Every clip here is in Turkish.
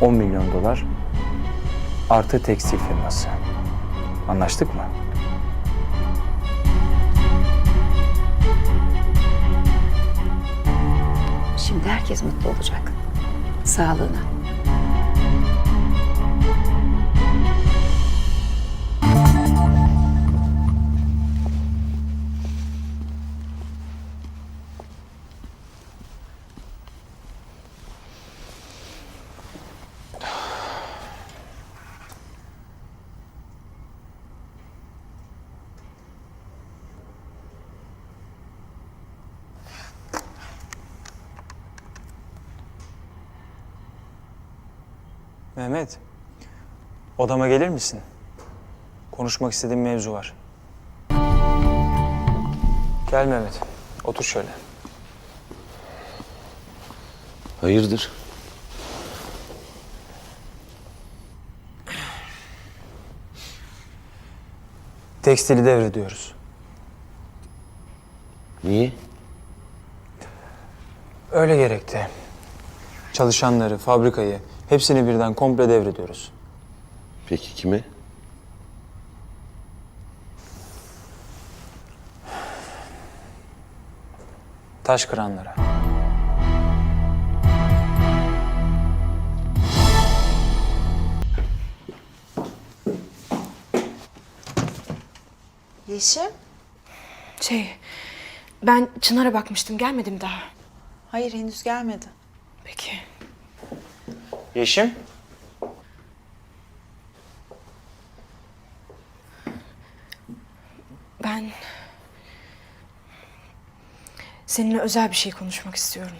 10 milyon dolar artı tekstil firması. Anlaştık mı? Şimdi herkes mutlu olacak. Sağlığına. Mehmet, odama gelir misin? Konuşmak istediğim mevzu var. Gel Mehmet, otur şöyle. Hayırdır? Tekstili devrediyoruz. Niye? Öyle gerekti. Çalışanları, fabrikayı, hepsini birden komple devrediyoruz. Peki kime? Taş kıranlara. Yeşim? Şey, ben Çınar'a bakmıştım. Gelmedi mi daha? Hayır henüz gelmedi. Peki. Yeşim? Ben... Seninle özel bir şey konuşmak istiyorum.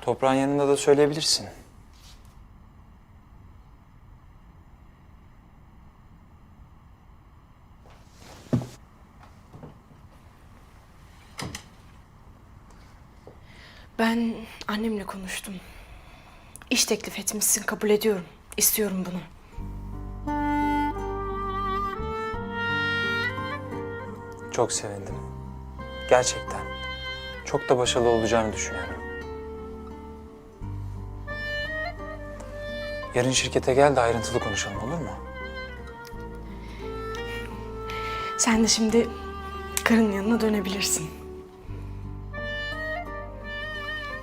Toprağın yanında da söyleyebilirsin. Ben annemle konuştum. İş teklif etmişsin, kabul ediyorum. İstiyorum bunu. Çok sevindim. Gerçekten. Çok da başarılı olacağını düşünüyorum. Yarın şirkete gel de ayrıntılı konuşalım olur mu? Sen de şimdi karın yanına dönebilirsin.